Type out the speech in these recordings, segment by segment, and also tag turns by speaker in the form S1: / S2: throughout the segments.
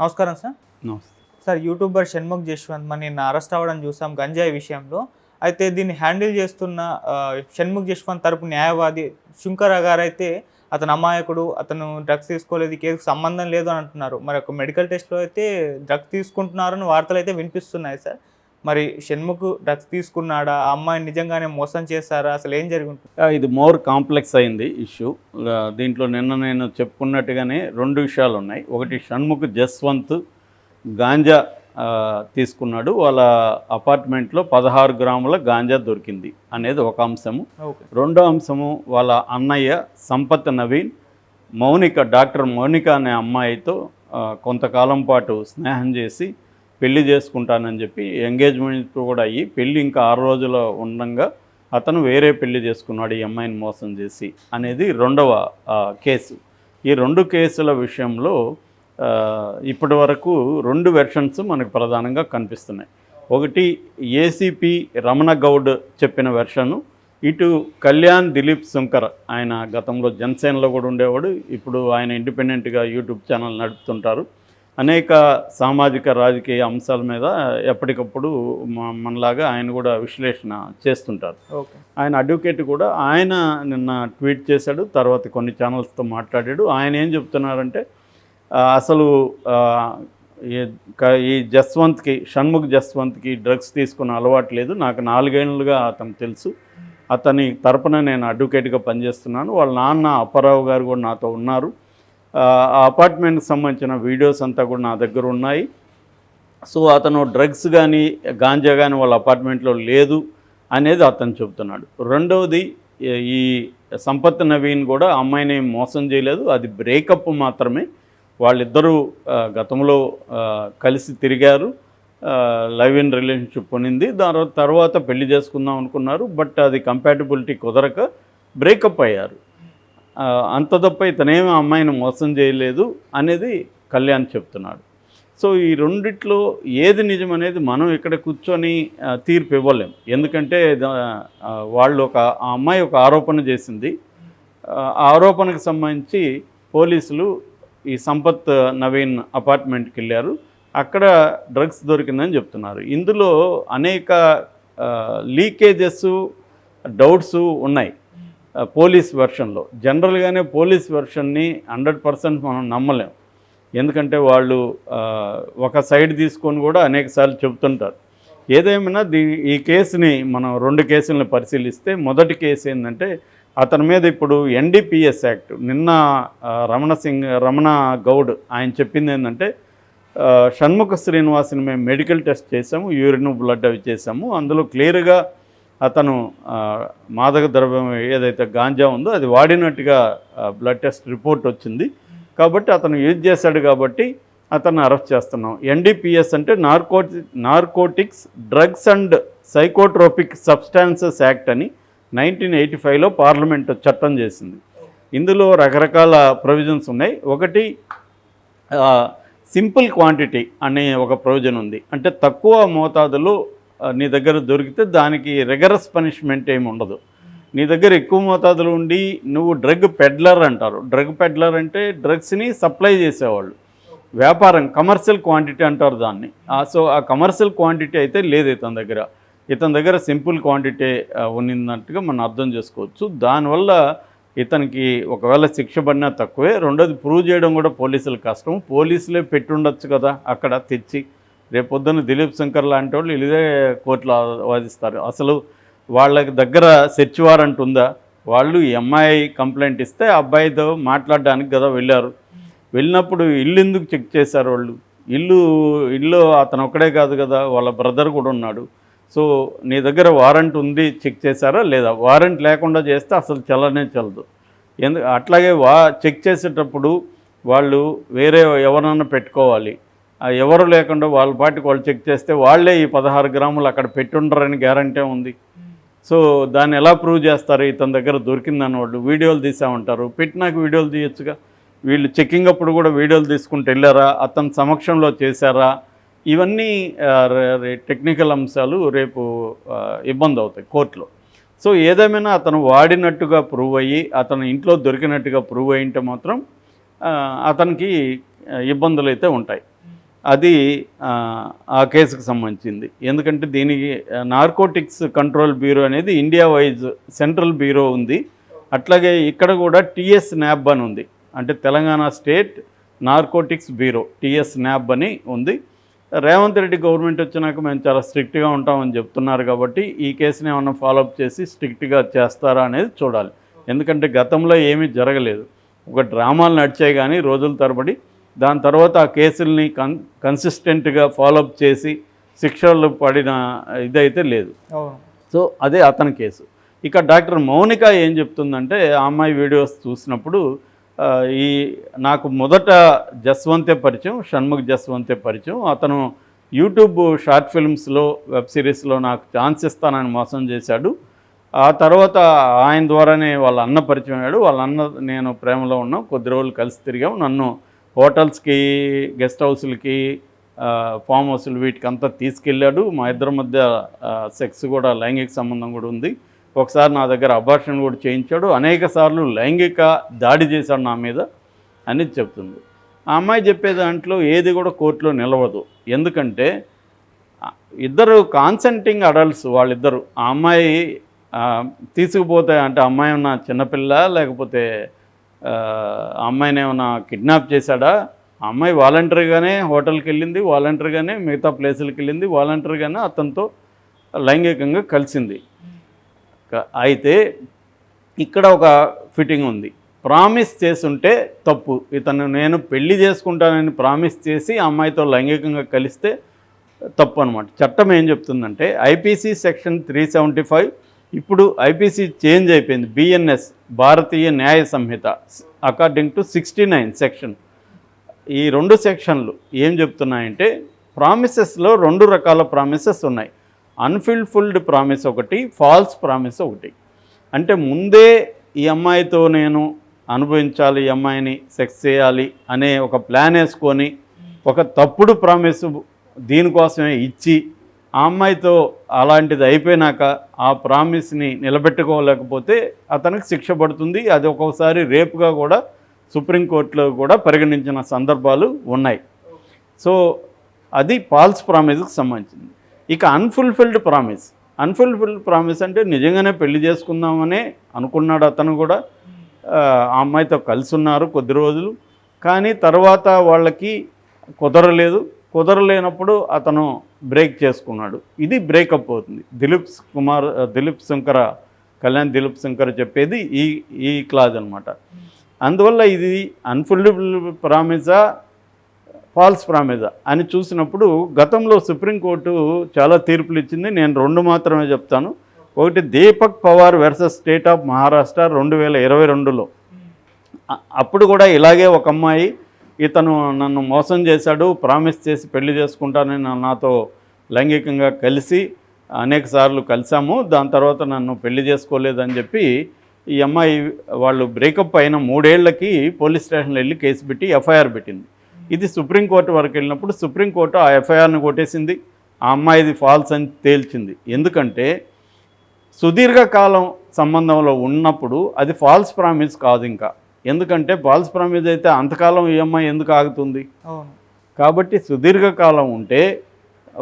S1: నమస్కారం సార్.
S2: నమస్తే.
S1: Sir YouTuber Shanmukh Jaswanth మన నిన్న అరెస్ట్ అవ్వడం చూసాం గంజాయి విషయంలో. అయితే దీన్ని హ్యాండిల్ చేస్తున్న షణ్ముఖ్ జశ్వంత్ తరపు న్యాయవాది శుంకర గారు అయితే అతను అమాయకుడు అతను డ్రగ్స్ తీసుకోలేదు కేసుకు సంబంధం లేదు అని అంటున్నారు. మరి ఒక మెడికల్ టెస్ట్లో అయితే డ్రగ్స్ తీసుకుంటున్నారని వార్తలు అయితే వినిపిస్తున్నాయి సార్. మరి షణ్ముఖ్ డ్రగ్స్ తీసుకున్నాడా? ఆ అమ్మాయిని నిజంగానే మోసం చేశారా? అసలు ఏం జరిగి ఉంటుంది
S2: ఆ, ఇది మోర్ కాంప్లెక్స్ అయింది ఇష్యూ. దీంట్లో నిన్న నేను చెప్పుకున్నట్టుగానే రెండు విషయాలు ఉన్నాయి. ఒకటి షణ్ముఖ్ జస్వంత్ గాంజా తీసుకున్నాడు. వాళ్ళ అపార్ట్మెంట్లో పదహారు గ్రాముల గాంజా దొరికింది అనేది ఒక అంశము. రెండో అంశము వాళ్ళ అన్నయ్య సంపత్ నవీన్ మౌనిక డాక్టర్ మౌనిక అనే అమ్మాయితో కొంతకాలం పాటు స్నేహం చేసి పెళ్ళి చేసుకుంటానని చెప్పి ఎంగేజ్మెంట్ కూడా అయ్యి పెళ్ళి ఇంకా ఆరు రోజులు ఉండగా అతను వేరే పెళ్ళి చేసుకున్నాడు ఈ అమ్మాయిని మోసం చేసి అనేది రెండవ కేసు. ఈ రెండు కేసుల విషయంలో ఇప్పటి వరకు రెండు వెర్షన్స్ మనకు ప్రధానంగా కనిపిస్తున్నాయి. ఒకటి ఏసీపీ రమణ గౌడ్ చెప్పిన వెర్షను ఇటు కళ్యాణ్ దిలీప్ శంకర్ ఆయన గతంలో జనసేనలో కూడా ఉండేవాడు ఇప్పుడు ఆయన ఇండిపెండెంట్గా యూట్యూబ్ ఛానల్ నడుపుతుంటారు. అనేక సామాజిక రాజకీయ అంశాల మీద ఎప్పటికప్పుడు మనలాగా ఆయన కూడా విశ్లేషణ చేస్తుంటారు. ఆయన అడ్వకేట్ కూడా ఆయన నిన్న ట్వీట్ చేశాడు తర్వాత కొన్ని ఛానల్స్తో మాట్లాడాడు. ఆయన ఏం చెప్తున్నారంటే అసలు ఈ జస్వంత్కి షణ్ముఖ్ జస్వంత్కి డ్రగ్స్ తీసుకున్న అలవాటు లేదు. నాకు నాలుగేళ్ళుగా అతను తెలుసు. అతని తరపున నేను అడ్వకేట్గా పనిచేస్తున్నాను. వాళ్ళ నాన్న అప్పారావు గారు కూడా నాతో ఉన్నారు. ఆ అపార్ట్మెంట్కి సంబంధించిన వీడియోస్ అంతా కూడా నా దగ్గర ఉన్నాయి. సో అతను డ్రగ్స్ కానీ గాంజా కానీ వాళ్ళ అపార్ట్మెంట్లో లేదు అనేది అతను చెబుతున్నాడు. రెండవది ఈ- సంపత్ నవీన్ కూడా అమ్మాయిని మోసం చేయలేదు. అది బ్రేకప్ మాత్రమే. వాళ్ళిద్దరూ గతంలో కలిసి తిరిగారు. లైవ్ ఇన్ రిలేషన్షిప్ ఉన్నింది. దాని తర్వాత పెళ్ళి చేసుకుందాం అనుకున్నారు. బట్ అది కంపాటబిలిటీ కుదరక బ్రేకప్ అయ్యారు. అంత తప్ప ఇతనేమి ఆ అమ్మాయిని మోసం చేయలేదు అనేది కళ్యాణ్ చెప్తున్నాడు. సో ఈ రెండిట్లో ఏది నిజం అనేది మనం ఇక్కడ కూర్చొని తీర్పు ఇవ్వలేం. ఎందుకంటే వాళ్ళు ఒక ఆ అమ్మాయి ఒక ఆరోపణ చేసింది. ఆ ఆరోపణకు సంబంధించి పోలీసులు ఈ సంపత్ నవీన్ అపార్ట్మెంట్కి వెళ్ళారు. అక్కడ డ్రగ్స్ దొరికిందని చెప్తున్నారు. ఇందులో అనేక లీకేజెస్ డౌట్స్ ఉన్నాయి. పోలీస్ వెర్షన్లో. జనరల్గానే పోలీస్ వెర్షన్ని హండ్రెడ్ పర్సెంట్ మనం నమ్మలేం. ఎందుకంటే వాళ్ళు ఒక సైడ్ తీసుకొని కూడా అనేకసార్లు చెబుతుంటారు. ఏదేమైనా దీ ఈ కేసుని మనం రెండు కేసులను పరిశీలిస్తే మొదటి కేసు ఏంటంటే అతని మీద ఇప్పుడు ఎన్డీపీఎస్ యాక్ట్ నిన్న రమణ సింగ్ రమణ గౌడ్ ఆయన చెప్పింది ఏంటంటే షణ్ముఖ శ్రీనివాస్ని మేము మెడికల్ టెస్ట్ చేసాము యూరిన్ బ్లడ్ అవి చేసాము అందులో క్లియర్గా అతను మాదక ద్రవ్యం ఏదైతే గాంజా ఉందో అది వాడినట్టుగా బ్లడ్ టెస్ట్ రిపోర్ట్ వచ్చింది. కాబట్టి అతను యూజ్ చేశాడు కాబట్టి అతను అరెస్ట్ చేస్తున్నాం. ఎన్డీపీఎస్ అంటే narcotic narcotics drugs and psychotropic substances act అని నైన్టీన్ ఎయిటీ ఫైవ్లో పార్లమెంట్ చట్టం చేసింది. ఇందులో రకరకాల ప్రొవిజన్స్ ఉన్నాయి. ఒకటి సింపుల్ క్వాంటిటీ అనే ఒక ప్రొవిజన్ ఉంది. అంటే తక్కువ మోతాదులో నీ దగ్గర దొరికితే దానికి రిగరస్ పనిష్మెంట్ ఏమి ఉండదు. నీ దగ్గర ఎక్కువ మోతాదులో ఉండి నువ్వు డ్రగ్ పెడ్లర్ అంటారు. డ్రగ్ పెడ్లర్ అంటే డ్రగ్స్ని సప్లై చేసేవాళ్ళు. వ్యాపారం కమర్షియల్ క్వాంటిటీ అంటారు దాన్ని. సో ఆ కమర్షియల్ క్వాంటిటీ అయితే లేదు ఇతని దగ్గర. ఇతని దగ్గర సింపుల్ క్వాంటిటీ ఉన్నట్టుగా మనం అర్థం చేసుకోవచ్చు. దానివల్ల ఇతనికి ఒకవేళ శిక్ష పడినా తక్కువే. రెండోది ప్రూవ్ చేయడం కూడా పోలీసులు కష్టం. పోలీసులే పెట్టుండొచ్చు కదా అక్కడ తెచ్చి. రేపు పొద్దున్న దిలీప్ శంకర్ లాంటి వాళ్ళు ఇదే కోర్టులో వాదిస్తారు. అసలు వాళ్ళకి దగ్గర సెర్చ్ వారెంట్ ఉందా? వాళ్ళు ఈ అమ్మాయి కంప్లైంట్ ఇస్తే అబ్బాయితో మాట్లాడడానికి కదా వెళ్ళారు. వెళ్ళినప్పుడు ఇల్లు ఎందుకు చెక్ చేశారు వాళ్ళు? ఇల్లు ఇల్లు అతను ఒక్కడే కాదు కదా వాళ్ళ బ్రదర్ కూడా ఉన్నాడు. సో నీ దగ్గర వారెంట్ ఉంది చెక్ చేశారా లేదా? వారెంట్ లేకుండా చేస్తే అసలు చల్లనే చల్లదు. ఎందుకు అట్లాగే వా చెక్ చేసేటప్పుడు వాళ్ళు వేరే ఎవరన్నా పెట్టుకోవాలి. ఎవరు లేకుండా వాళ్ళ పాటికి వాళ్ళు చెక్ చేస్తే వాళ్ళే ఈ పదహారు గ్రాములు అక్కడ పెట్టుండరని గ్యారంటీ ఉంది. సో దాన్ని ఎలా ప్రూవ్ చేస్తారు? ఇతని దగ్గర దొరికిందని వాళ్ళు వీడియోలు తీసామంటారు. పెట్టినాక వీడియోలు తీయొచ్చుగా? వీళ్ళు చెక్కింగ్ అప్పుడు కూడా వీడియోలు తీసుకుంటూ వెళ్ళారా? అతని సమక్షంలో చేశారా? ఇవన్నీ టెక్నికల్ అంశాలు రేపు ఇబ్బంది అవుతాయి కోర్టులో. సో ఏదేమైనా అతను వాడినట్టుగా ప్రూవ్ అయ్యి అతను ఇంట్లో దొరికినట్టుగా ప్రూవ్ అయ్యింటే మాత్రం అతనికి ఇబ్బందులు అయితే ఉంటాయి. అది ఆ, కేసుకు సంబంధించింది. ఎందుకంటే దీనికి నార్కోటిక్స్ కంట్రోల్ బ్యూరో అనేది ఇండియా వైజ్ సెంట్రల్ బ్యూరో ఉంది. అట్లాగే ఇక్కడ కూడా టిఎస్ న్యాబ్ అని ఉంది. అంటే Telangana state narcotics bureau TS NAB అని ఉంది. రేవంత్ రెడ్డి గవర్నమెంట్ వచ్చినాక మేము చాలా స్ట్రిక్ట్గా ఉంటామని చెప్తున్నారు కాబట్టి ఈ కేసుని ఏమన్నా ఫాలోఅప్ చేసి స్ట్రిక్ట్గా చేస్తారా అనేది చూడాలి. ఎందుకంటే గతంలో ఏమీ జరగలేదు. ఒక డ్రామాలు నడిచాయి కానీ రోజుల తరబడి దాని తర్వాత ఆ కేసుల్ని కన్ కన్సిస్టెంట్గా ఫాలోఅప్ చేసి శిక్షలు పడిన ఇదైతే లేదు. సో అదే అతని కేసు. ఇక డాక్టర్ మౌనిక ఏం చెప్తుందంటే ఆ అమ్మాయి వీడియోస్ చూసినప్పుడు ఈ నాకు మొదట జస్వంతే పరిచయం షణ్ముఖ్ జస్వంతే పరిచయం. అతను యూట్యూబ్ షార్ట్ ఫిల్మ్స్లో వెబ్ సిరీస్లో నాకు ఛాన్స్ ఇస్తానని మోసం చేశాడు. ఆ తర్వాత ఆయన ద్వారానే వాళ్ళ అన్న పరిచయం అయ్యాడు. వాళ్ళ అన్న నేను ప్రేమలో ఉన్నాం కొద్ది రోజులు కలిసి తిరిగాం. నన్ను హోటల్స్కి గెస్ట్ హౌస్లకి ఫామ్ హౌస్లు వీటికి అంతా తీసుకెళ్ళాడు. మా ఇద్దరి మధ్య సెక్స్ కూడా లైంగిక సంబంధం కూడా ఉంది. ఒకసారి నా దగ్గర అబార్షన్ కూడా చేయించాడు. అనేక సార్లు లైంగిక దాడి చేశాడు నా మీద అనేది చెప్తుంది. ఆ అమ్మాయి చెప్పే దాంట్లో ఏది కూడా కోర్టులో నిలవదు. ఎందుకంటే ఇద్దరు కాన్సెంటింగ్ అడల్ట్స్ వాళ్ళిద్దరు. ఆ అమ్మాయి తీసుకుపోతే అంటే అమ్మాయి ఉన్న చిన్నపిల్ల లేకపోతే ఆ అమ్మాయిని ఏమైనా కిడ్నాప్ చేశాడా? ఆ అమ్మాయి వాలంటరీగానే హోటల్కి వెళ్ళింది వాలంటరీగానే మిగతా ప్లేసులకి వెళ్ళింది వాలంటరీగానే అతనితో లైంగికంగా కలిసింది. అయితే ఇక్కడ ఒక ఫిట్టింగ్ ఉంది. ప్రామిస్ చేసుంటే తప్పు. ఇతను నేను పెళ్ళి చేసుకుంటానని ప్రామిస్ చేసి అమ్మాయితో లైంగికంగా కలిస్తే తప్పు అనమాట చట్టం ఏం చెప్తుందంటే IPC section three seventy five ఇప్పుడు ఐపీసీ చేంజ్ అయిపోయింది. BNS Bharatiya Nyaya Sanhita according to sixty nine section ఈ రెండు సెక్షన్లు ఏం చెప్తున్నాయంటే ప్రామిసెస్లో రెండు రకాల ప్రామిసెస్ ఉన్నాయి. అన్ఫుల్ఫుల్డ్ ప్రామిస్ ఒకటి ఫాల్స్ ప్రామిస్ ఒకటి. అంటే ముందే ఈ అమ్మాయితో నేను అనుభవించాలి ఈ అమ్మాయిని సెక్స్ చేయాలి అనే ఒక ప్లాన్ వేసుకొని ఒక తప్పుడు ప్రామిస్ దీనికోసమే ఇచ్చి ఆ అమ్మాయితో అలాంటిది అయిపోయినాక ఆ ప్రామిస్ని నిలబెట్టుకోలేకపోతే అతనికి శిక్ష పడుతుంది. అది ఒక్కొక్కసారి రేపుగా కూడా సుప్రీంకోర్టులో కూడా పరిగణించిన సందర్భాలు ఉన్నాయి. సో అది ఫాల్స్ ప్రామిస్కి సంబంధించింది. ఇక అన్ఫుల్ఫిల్డ్ ప్రామిస్ అన్ఫుల్ఫిల్డ్ ప్రామిస్ అంటే నిజంగానే పెళ్ళి చేసుకుందామనే అనుకున్నాడు అతను కూడా. ఆ ఆ అమ్మాయితో కలిసి ఉన్నారు కొద్ది రోజులు. కానీ తర్వాత వాళ్ళకి కుదరలేదు. కుదరలేనప్పుడు అతను బ్రేక్ చేసుకున్నాడు. ఇది బ్రేకప్ అవుతుంది. దిలీప్ కుమార్ దిలీప్ శంకర కళ్యాణ్ దిలీప్ శంకర్ చెప్పేది ఈ ఈ క్లాజ్ అనమాట అందువల్ల ఇది అన్ఫుల్డబుల్ ప్రామిజా ఫాల్స్ ప్రామిజా అని చూసినప్పుడు గతంలో సుప్రీంకోర్టు చాలా తీర్పులు ఇచ్చింది. నేను రెండు మాత్రమే చెప్తాను. ఒకటి Deepak Pawar versus state of Maharashtra రెండు వేల ఇరవై రెండులో. అప్పుడు కూడా ఇలాగే ఒక అమ్మాయి ఇతను నన్ను మోసం చేశాడు ప్రామిస్ చేసి పెళ్ళి చేసుకుంటానని నాతో లైంగికంగా కలిసి అనేక సార్లు కలిసాము దాని తర్వాత నన్ను పెళ్ళి చేసుకోలేదని చెప్పి ఈ అమ్మాయి వాళ్ళు బ్రేకప్ అయిన మూడేళ్ళకి పోలీస్ స్టేషన్లో వెళ్ళి కేసు పెట్టి ఎఫ్ఐఆర్ పెట్టింది. ఇది సుప్రీంకోర్టు వరకు వెళ్ళినప్పుడు సుప్రీంకోర్టు ఆ ఎఫ్ఐఆర్ని కొట్టేసింది. ఆ అమ్మాయిది ఫాల్స్ అని తేల్చింది. ఎందుకంటే సుదీర్ఘకాలం సంబంధంలో ఉన్నప్పుడు అది ఫాల్స్ ప్రామిస్ కాదు ఇంకా. ఎందుకంటే ఫాల్స్ ప్రామిస్ అయితే అంతకాలం ఈ అమ్మాయి ఎందుకు ఆగుతుంది? కాబట్టి సుదీర్ఘకాలం ఉంటే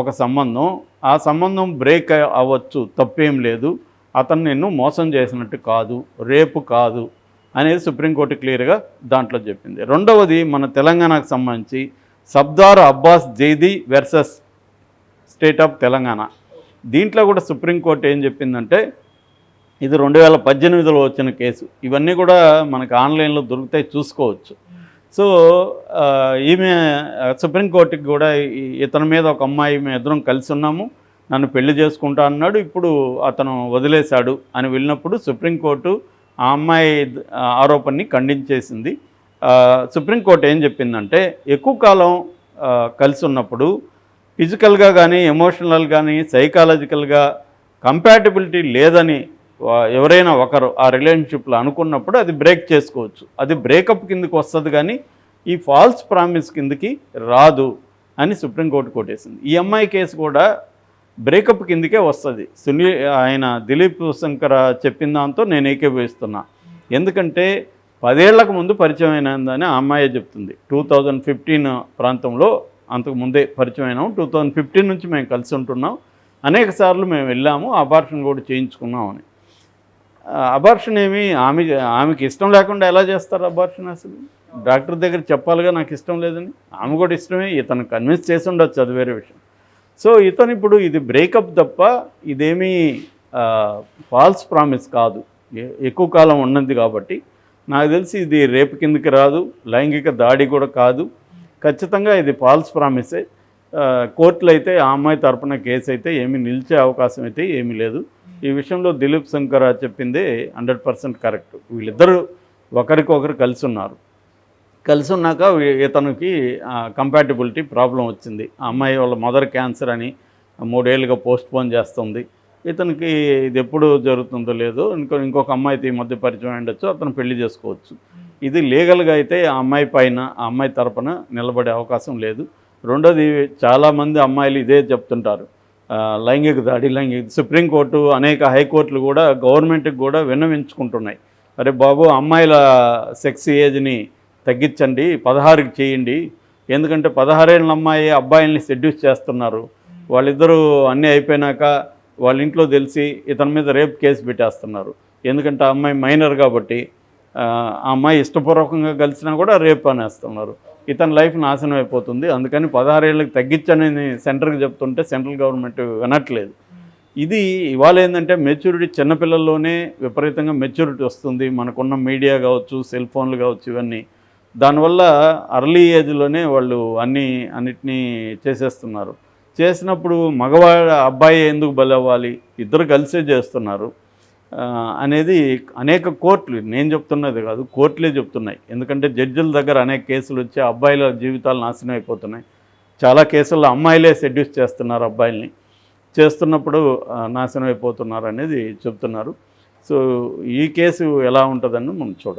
S2: ఒక సంబంధం ఆ సంబంధం బ్రేక్ అవ్వచ్చు తప్పేం లేదు. అతను నిన్ను మోసం చేసినట్టు కాదు రేపు కాదు అనేది సుప్రీంకోర్టు క్లియర్గా దాంట్లో చెప్పింది. రెండవది మన తెలంగాణకు సంబంధించి Sabdar Abbas Zaidi versus state of Telangana. దీంట్లో కూడా సుప్రీంకోర్టు ఏం చెప్పిందంటే ఇది రెండు వేల పద్దెనిమిదిలో వచ్చిన కేసు. ఇవన్నీ కూడా మనకు ఆన్లైన్లో దొరుకుతాయి చూసుకోవచ్చు. సో ఈమె సుప్రీంకోర్టుకి కూడా ఇతని మీద ఒక అమ్మాయి మేము ఇద్దరం కలిసి ఉన్నాము. నన్ను పెళ్ళి చేసుకుంటా అన్నాడు. ఇప్పుడు అతను వదిలేశాడు అని వెళ్ళినప్పుడు సుప్రీంకోర్టు ఆ అమ్మాయి ఆరోపణని ఖండించేసింది. సుప్రీంకోర్టు ఏం చెప్పిందంటే ఎక్కువ కాలం కలిసి ఉన్నప్పుడు ఫిజికల్గా కానీ ఎమోషనల్ కానీ సైకాలజికల్గా కంపాటబిలిటీ లేదని ఎవరైనా ఒకరు ఆ రిలేషన్షిప్లో అనుకున్నప్పుడు అది బ్రేక్ చేసుకోవచ్చు. అది బ్రేకప్ కిందకి వస్తుంది కానీ ఈ ఫాల్స్ ప్రామిస్ కిందకి రాదు అని సుప్రీంకోర్టు కొట్టేసింది. ఈ అమ్మాయి కేసు కూడా బ్రేకప్ కిందకే వస్తుంది. సునీ ఆయన దిలీప్ శంకర్ చెప్పిన దాంతో నేను ఏకీభవిస్తున్నా. ఎందుకంటే పదేళ్ళకు ముందు పరిచయం అయినదని ఆ అమ్మాయే చెప్తుంది. టూ థౌజండ్ ఫిఫ్టీన్ ప్రాంతంలో అంతకు ముందే పరిచయం అయినాం. టూ థౌజండ్ ఫిఫ్టీన్ నుంచి మేము కలిసి ఉంటున్నాం. అనేక సార్లు మేము వెళ్ళాము. అబార్షన్ కూడా చేయించుకున్నాం అని అబార్షన్ ఏమి ఆమె ఆమెకి ఇష్టం లేకుండా ఎలా చేస్తారు అబార్షన్ అసలు? డాక్టర్ దగ్గర చెప్పాలిగా నాకు ఇష్టం లేదని? ఆమె కూడా ఇష్టమే ఇతను కన్విన్స్ చేసి ఉండొచ్చు అది వేరే విషయం. సో ఇతను ఇప్పుడు ఇది బ్రేకప్ తప్ప ఇదేమీ ఫాల్స్ ప్రామిస్ కాదు. ఎక్కువ కాలం ఉన్నది కాబట్టి. నాకు తెలిసి ఇది రేపు కిందకి రాదు లైంగిక దాడి కూడా కాదు. ఖచ్చితంగా ఇది ఫాల్స్ ప్రామిసే కోర్టులు అయితే ఆ అమ్మాయి తరపున కేసు అయితే ఏమీ నిలిచే అవకాశం అయితే ఏమీ లేదు. ఈ విషయంలో దిలీప్ శంకర్ చెప్పింది హండ్రెడ్ పర్సెంట్ కరెక్ట్. వీళ్ళిద్దరూ ఒకరికొకరు కలిసి ఉన్నారు. కలిసి ఉన్నాక ఇతనికి కంపాటిబిలిటీ ప్రాబ్లం వచ్చింది. ఆ అమ్మాయి వాళ్ళ మదర్ క్యాన్సర్ అని మూడేళ్ళుగా పోస్ట్పోన్ చేస్తుంది. ఇతనికి ఇది ఎప్పుడు జరుగుతుందో లేదో ఇంకో ఇంకొక అమ్మాయితో ఈ మధ్య పరిచయం ఉండొచ్చు అతను పెళ్ళి చేసుకోవచ్చు. ఇది లీగల్గా అయితే ఆ అమ్మాయి పైన ఆ అమ్మాయి తరపున నిలబడే అవకాశం లేదు. రెండోది చాలామంది అమ్మాయిలు ఇదే చెప్తుంటారు. లైంగిక దాడి లైంగిక సుప్రీంకోర్టు అనేక హైకోర్టులు కూడా గవర్నమెంట్కి కూడా విన్నవించుకుంటున్నాయి. అరే బాబు అమ్మాయిల సెక్స్ ఏజ్ని తగ్గించండి పదహారుకి చేయండి. ఎందుకంటే పదహారేళ్ళ అమ్మాయి అబ్బాయిల్ని సెడ్యూస్ చేస్తున్నారు. వాళ్ళిద్దరూ అన్నీ అయిపోయినాక వాళ్ళ ఇంట్లో తెలిసి ఇతని మీద రేప్ కేసు పెట్టేస్తున్నారు. ఎందుకంటే ఆ అమ్మాయి మైనర్ కాబట్టి ఆ అమ్మాయి ఇష్టపూర్వకంగా కలిసినా కూడా రేప్ అనేస్తున్నారు. ఇతని లైఫ్ నాశనం అయిపోతుంది. అందుకని పదహారేళ్ళకి తగ్గించని సెంటర్కి చెప్తుంటే సెంట్రల్ గవర్నమెంట్ వినట్లేదు. ఇది ఇవాళ ఏంటంటే మెచ్యూరిటీ చిన్నపిల్లల్లోనే విపరీతంగా మెచ్యూరిటీ వస్తుంది. మనకున్న మీడియా కావచ్చు సెల్ ఫోన్లు కావచ్చు ఇవన్నీ. దానివల్ల అర్లీ ఏజ్లోనే వాళ్ళు అన్నీ అన్నిటినీ చేసేస్తున్నారు. చేసినప్పుడు మగవాళ్ళ అబ్బాయి ఎందుకు బలవ్వాలి? ఇద్దరు కలిసే చేస్తున్నారు. అనేది అనేక కోర్టులు నేను చెప్తున్నది కాదు కోర్టులే చెప్తున్నాయి. ఎందుకంటే జడ్జిల దగ్గర అనేక కేసులు వచ్చి అబ్బాయిల జీవితాలు నాశనం అయిపోతున్నాయి. చాలా కేసుల్లో అమ్మాయిలే సెడ్యూస్ చేస్తున్నారు అబ్బాయిల్ని. చేస్తున్నప్పుడు నాశనం అయిపోతున్నారు అనేది చెప్తున్నారు. సో ఈ కేసు ఎలా ఉంటుందని మనం చూడాలి.